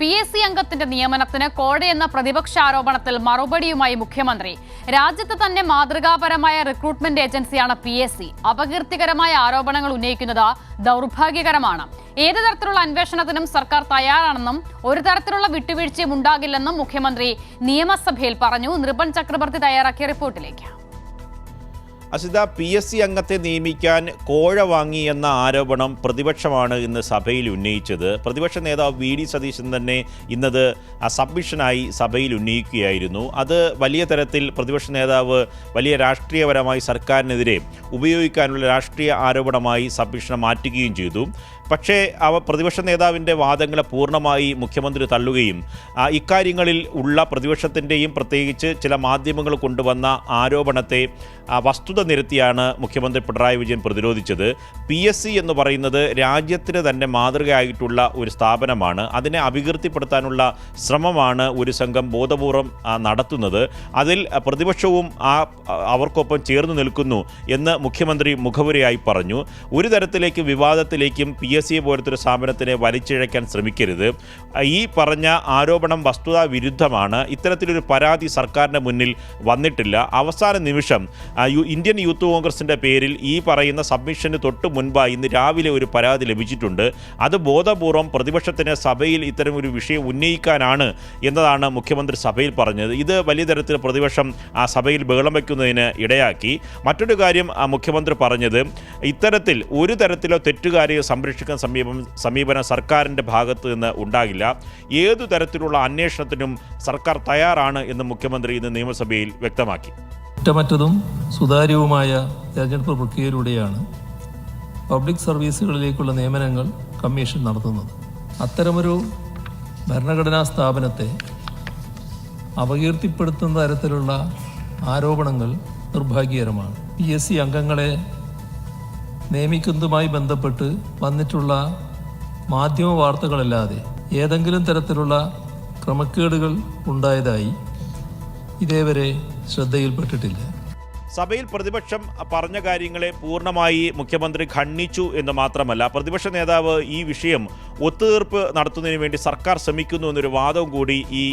P S C അംഗത്തിന്റെ നിയമനത്തിന് കോടയെന്ന പ്രതിപക്ഷ ആരോപണത്തിൽ മറുപടിയുമായി മുഖ്യമന്ത്രി. രാജ്യത്ത് തന്നെ മാതൃകാപരമായ റിക്രൂട്ട്മെന്റ് ഏജൻസിയാണ് പി എസ് സി. അപകീർത്തികരമായ ആരോപണങ്ങൾ ഉന്നയിക്കുന്നത് ദൗർഭാഗ്യകരമാണ്. ഏത് തരത്തിലുള്ള അന്വേഷണത്തിനും സർക്കാർ തയ്യാറാണെന്നും ഒരു തരത്തിലുള്ള വിട്ടുവീഴ്ചയും ഉണ്ടാകില്ലെന്നും മുഖ്യമന്ത്രി നിയമസഭയിൽ പറഞ്ഞു. നിർബൻ ചക്രവർത്തി തയ്യാറാക്കിയ റിപ്പോർട്ടിലേക്ക്. അസിത പി എസ് സി അംഗത്തെ നിയമിക്കാൻ കോഴ വാങ്ങി എന്ന ആരോപണം പ്രതിപക്ഷമാണ് ഇന്ന് സഭയിൽ ഉന്നയിച്ചത്. പ്രതിപക്ഷ നേതാവ് വി ഡി സതീശൻ തന്നെ ഇന്നത് സബ്മിഷനായി സഭയിൽ ഉന്നയിക്കുകയായിരുന്നു. അത് വലിയ തരത്തിൽ പ്രതിപക്ഷ നേതാവ് വലിയ രാഷ്ട്രീയപരമായി സർക്കാരിനെതിരെ ഉപയോഗിക്കാനുള്ള രാഷ്ട്രീയ ആരോപണമായി സബ്മിഷനെ മാറ്റുകയും ചെയ്തു. പക്ഷേ അവ പ്രതിപക്ഷ നേതാവിന്റെ വാദങ്ങളെ പൂർണമായി മുഖ്യമന്ത്രി തള്ളുകയും ഇക്കാര്യങ്ങളിൽ ഉള്ള പ്രതിപക്ഷത്തിന്റെയും പ്രത്യേകിച്ച് ചില മാധ്യമങ്ങൾ കൊണ്ടുവന്ന ആരോപണത്തെ വസ്തുത നിരത്തിയാണ് മുഖ്യമന്ത്രി പിണറായി വിജയൻ പ്രതിരോധിച്ചത്. പി എസ് സി എന്ന് പറയുന്നത് രാജ്യത്തിന് തന്നെ മാതൃകയായിട്ടുള്ള ഒരു സ്ഥാപനമാണ്. അതിനെ അഭികീർത്തിപ്പെടുത്താനുള്ള ശ്രമമാണ് ഒരു സംഘം ബോധപൂർവം നടത്തുന്നത്. അതിൽ പ്രതിപക്ഷവും ആ അവർക്കൊപ്പം ചേർന്ന് നിൽക്കുന്നു എന്ന് മുഖ്യമന്ത്രി മുഖവുരയായി പറഞ്ഞു. ഒരു തരത്തിലേക്കും വിവാദത്തിലേക്കും പി എസ് സി പോലത്തെ ഒരു സ്ഥാപനത്തിനെ വലിച്ചിഴയ്ക്കാൻ ശ്രമിക്കരുത്. ഈ പറഞ്ഞ ആരോപണം വസ്തുതാ വിരുദ്ധമാണ്. ഇത്തരത്തിലൊരു പരാതി സർക്കാരിന്റെ മുന്നിൽ വന്നിട്ടില്ല. അവസാന നിമിഷം ഇന്ത്യൻ യൂത്ത് കോൺഗ്രസിന്റെ പേരിൽ ഈ പറയുന്ന സബ്മിഷന് തൊട്ട് മുൻപായി ഇന്ന് രാവിലെ ഒരു പരാതി ലഭിച്ചിട്ടുണ്ട്. അത് ബോധപൂർവം പ്രതിപക്ഷത്തിന് സഭയിൽ ഇത്തരം ഒരു വിഷയം ഉന്നയിക്കാനാണ് എന്നതാണ് മുഖ്യമന്ത്രി സഭയിൽ പറഞ്ഞത്. ഇത് വലിയ തരത്തിൽ പ്രതിപക്ഷം ആ സഭയിൽ ബഹളം വയ്ക്കുന്നതിന് ഇടയാക്കി. മറ്റൊരു കാര്യം മുഖ്യമന്ത്രി പറഞ്ഞത് ഇത്തരത്തിൽ ഒരു തരത്തിലോ തെറ്റുകാരെയോ സംരക്ഷിക്കാൻ സമീപം സമീപനം സർക്കാരിന്റെ ഭാഗത്ത് നിന്ന് ഉണ്ടാകില്ല. ഏതു തരത്തിലുള്ള അന്വേഷണത്തിനും സർക്കാർ തയ്യാറാണ് എന്ന് മുഖ്യമന്ത്രി ഇന്ന് നിയമസഭയിൽ വ്യക്തമാക്കി. കുറ്റമറ്റതും സുതാര്യവുമായ തെരഞ്ഞെടുപ്പ് പ്രക്രിയയിലൂടെയാണ് പബ്ലിക് സർവീസുകളിലേക്കുള്ള നിയമനങ്ങൾ കമ്മീഷൻ നടത്തുന്നത്. അത്തരമൊരു ഭരണഘടനാ സ്ഥാപനത്തെ അപകീർത്തിപ്പെടുത്തുന്ന തരത്തിലുള്ള ആരോപണങ്ങൾ നിർഭാഗ്യകരമാണ്. പി എസ് സി അംഗങ്ങളെ നിയമിക്കുന്നതുമായി ബന്ധപ്പെട്ട് വന്നിട്ടുള്ള മാധ്യമ വാർത്തകളല്ലാതെ ഏതെങ്കിലും തരത്തിലുള്ള ക്രമക്കേടുകൾ ഉണ്ടായതായി ഇതേവരെ ശ്രദ്ധയിൽപ്പെട്ടിട്ടില്ല. സഭയിൽ പ്രതിപക്ഷം പറഞ്ഞ കാര്യങ്ങളെ പൂർണമായി മുഖ്യമന്ത്രി ഖണ്ഡിച്ചു എന്ന് മാത്രമല്ല പ്രതിപക്ഷ നേതാവ് ഈ വിഷയം ഒത്തുതീർപ്പ് നടത്തുന്നതിന് വേണ്ടി സർക്കാർ ശ്രമിക്കുന്നു എന്നൊരു വാദവും കൂടി ഈ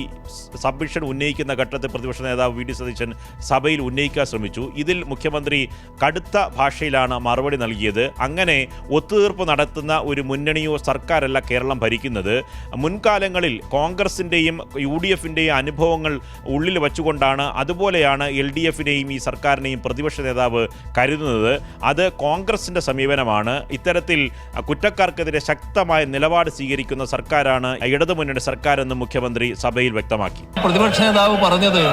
സബ്മിഷൻ ഉന്നയിക്കുന്ന ഘട്ടത്തിൽ പ്രതിപക്ഷ നേതാവ് വി ഡി സതീശൻ സഭയിൽ ഉന്നയിക്കാൻ ശ്രമിച്ചു. ഇതിൽ മുഖ്യമന്ത്രി കടുത്ത ഭാഷയിലാണ് മറുപടി നൽകിയത്. അങ്ങനെ ഒത്തുതീർപ്പ് നടത്തുന്ന ഒരു മുന്നണിയോ സർക്കാരല്ല കേരളം ഭരിക്കുന്നത്. മുൻകാലങ്ങളിൽ കോൺഗ്രസിന്റെയും യു ഡി എഫിന്റെയും അനുഭവങ്ങൾ ഉള്ളിൽ വച്ചുകൊണ്ടാണ് അതുപോലെയാണ് എൽ ഡി എഫിനെയും ഈ സർക്കാരിനെയും പ്രതിപക്ഷ നേതാവ് കരുതുന്നത്. അത് കോൺഗ്രസിന്റെ സമീപനമാണ്. ഇത്തരത്തിൽ കുറ്റക്കാർക്കെതിരെ ശക്തമായ നിലപാട് സ്വീകരിക്കുന്ന സർക്കാരാണ് ഇടതുമുന്നണി സർക്കാരെന്ന് മുഖ്യമന്ത്രി സഭയിൽ വ്യക്തമാക്കി. പ്രതിപക്ഷ നേതാവ് പറഞ്ഞത്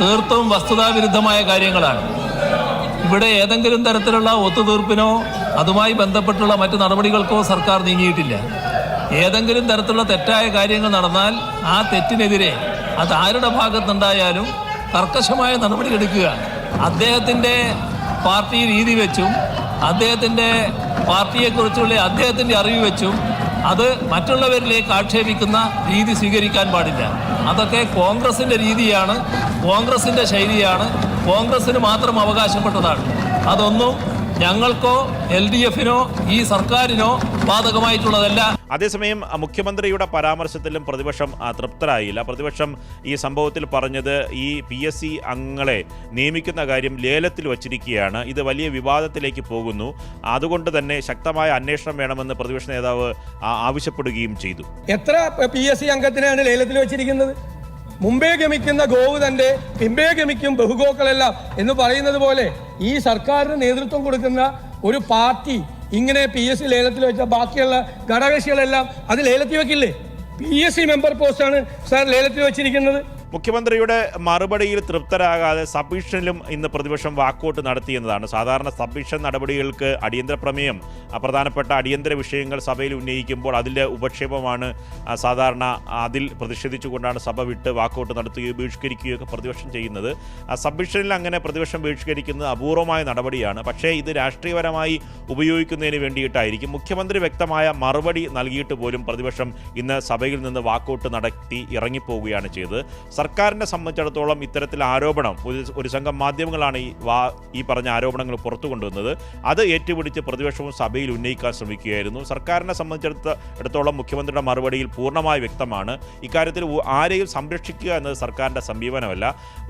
തീർത്തും വസ്തുതാവിരുദ്ധമായ കാര്യങ്ങളാണ്. ഇവിടെ ഏതെങ്കിലും തരത്തിലുള്ള ഒത്തുതീർപ്പിനോ അതുമായി ബന്ധപ്പെട്ടുള്ള മറ്റു നടപടികൾക്കോ സർക്കാർ നീങ്ങിയിട്ടില്ല. ഏതെങ്കിലും തരത്തിലുള്ള തെറ്റായ കാര്യങ്ങൾ നടന്നാൽ ആ തെറ്റിനെതിരെ അത് ആരുടെ ഭാഗത്തുണ്ടായാലും കർക്കശമായ നടപടി എടുക്കുക അദ്ദേഹത്തിന്റെ പാർട്ടി രീതി വെച്ചും അദ്ദേഹത്തിന്റെ പാർട്ടിയെക്കുറിച്ചുള്ള അദ്ദേഹത്തിന്റെ അറിവ് വെച്ചും അത് മറ്റുള്ളവരിലേക്ക് ആക്ഷേപിക്കുന്ന രീതി സ്വീകരിക്കാൻ പാടില്ല. അതൊക്കെ കോൺഗ്രസിന്റെ രീതിയാണ് കോൺഗ്രസിന്റെ ശൈലിയാണ് കോൺഗ്രസിന് മാത്രം അവകാശപ്പെട്ടതാണ്. അതൊന്നും ഞങ്ങൾക്കോ എൽ ഡി എഫിനോ ഈ സർക്കാരിനോ ബാധകമായിട്ടുള്ളതല്ല. അതേസമയം മുഖ്യമന്ത്രിയുടെ പരാമർശത്തിലും പ്രതിപക്ഷം തൃപ്തരായില്ല. പ്രതിപക്ഷം ഈ സംഭവത്തിൽ പറഞ്ഞത് ഈ പി എസ് സി അംഗങ്ങളെ നിയമിക്കുന്ന കാര്യം ലേലത്തിൽ വച്ചിരിക്കുകയാണ്. ഇത് വലിയ വിവാദത്തിലേക്ക് പോകുന്നു. അതുകൊണ്ട് തന്നെ ശക്തമായ അന്വേഷണം വേണമെന്ന് പ്രതിപക്ഷ നേതാവ് ആവശ്യപ്പെടുകയും ചെയ്തു. എത്ര പി എസ് സി അംഗത്തിനാണ് ലേലത്തിൽ വെച്ചിരിക്കുന്നത്? മുമ്പേ ഗമിക്കുന്ന ഗോവ് തന്റെ പിമ്പേ ഗമിക്കും ബഹുഗോക്കളെല്ലാം എന്ന് പറയുന്നത് പോലെ ഈ സർക്കാരിന് നേതൃത്വം കൊടുക്കുന്ന ഒരു പാർട്ടി ഇങ്ങനെ പി എസ് സി ലേലത്തിൽ വെച്ച ബാക്കിയുള്ള ഘടകകക്ഷികളെല്ലാം അത് ലേലത്തിൽ വെക്കില്ലേ? പി എസ് സി മെമ്പർ പോസ്റ്റാണ് സാർ ലേലത്തിൽ വെച്ചിരിക്കുന്നത്. മുഖ്യമന്ത്രിയുടെ മറുപടിയിൽ തൃപ്തരാകാതെ സബ്മിഷനിലും ഇന്ന് പ്രതിപക്ഷം വാക്കൗട്ട് നടത്തിയെന്നതാണ് സാധാരണ സബ്മിഷൻ നടപടികൾക്ക് അടിയന്തര പ്രമേയം പ്രധാനപ്പെട്ട അടിയന്തര വിഷയങ്ങൾ സഭയിൽ ഉന്നയിക്കുമ്പോൾ അതിന്റെ ഉപക്ഷേപമാണ് സാധാരണ അതിൽ പ്രതിഷേധിച്ചുകൊണ്ടാണ് സഭ വിട്ട് വാക്കൗട്ട് നടത്തുകയോ ബഹിഷ്കരിക്കുകയോ ഒക്കെ പ്രതിപക്ഷം ചെയ്യുന്നത്. സബ്മിഷനിൽ അങ്ങനെ പ്രതിപക്ഷം ബഹിഷ്കരിക്കുന്നത് അപൂർവമായ നടപടിയാണ്. പക്ഷേ ഇത് രാഷ്ട്രീയപരമായി ഉപയോഗിക്കുന്നതിന് വേണ്ടിയിട്ടായിരിക്കും. മുഖ്യമന്ത്രി വ്യക്തമായ മറുപടി നൽകിയിട്ട് പോലും പ്രതിപക്ഷം ഇന്ന് സഭയിൽ നിന്ന് വാക്കൗട്ട് നടത്തി ഇറങ്ങിപ്പോവുകയാണ് ചെയ്തത്. സർക്കാരിനെ സംബന്ധിച്ചിടത്തോളം ഇത്തരത്തിൽ ആരോപണം ഒരു സംഘം മാധ്യമങ്ങളാണ് ഈ വാ ഈ പറഞ്ഞ ആരോപണങ്ങൾ പുറത്തു കൊണ്ടുവന്നത്. അത് ഏറ്റുപിടിച്ച് പ്രതിപക്ഷവും സഭയിൽ ഉന്നയിക്കാൻ ശ്രമിക്കുകയായിരുന്നു. സർക്കാരിനെ സംബന്ധിച്ചിടത്തോളം മുഖ്യമന്ത്രിയുടെ മറുപടിയിൽ പൂർണമായി വ്യക്തമാണ്. ഇക്കാര്യത്തിൽ ആരെയും സംരക്ഷിക്കുക എന്നത് സർക്കാരിന്റെ സമീപനമല്ല.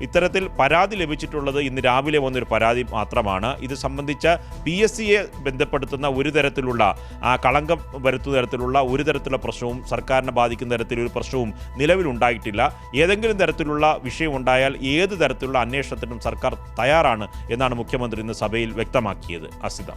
ഇത്തരത്തിൽ പരാതി ലഭിച്ചിട്ടുള്ളത് ഇന്ന് രാവിലെ വന്നൊരു പരാതി മാത്രമാണ്. ഇത് സംബന്ധിച്ച പി എസ് സിയെ ബന്ധപ്പെടുത്തുന്ന ഒരു തരത്തിലുള്ള കളങ്കം വരുത്തുന്ന തരത്തിലുള്ള ഒരു തരത്തിലുള്ള പ്രശ്നവും സർക്കാരിനെ ബാധിക്കുന്ന തരത്തിലൊരു പ്രശ്നവും നിലവിലുണ്ടായിട്ടില്ല. ഏതെങ്കിലും തരത്തിലുള്ള വിഷയമുണ്ടായാൽ ഏത് തരത്തിലുള്ള അന്വേഷണത്തിനും സർക്കാർ തയ്യാറാണ് എന്നാണ് മുഖ്യമന്ത്രി ഇന്ന് സഭയിൽ വ്യക്തമാക്കിയത്. അസിത.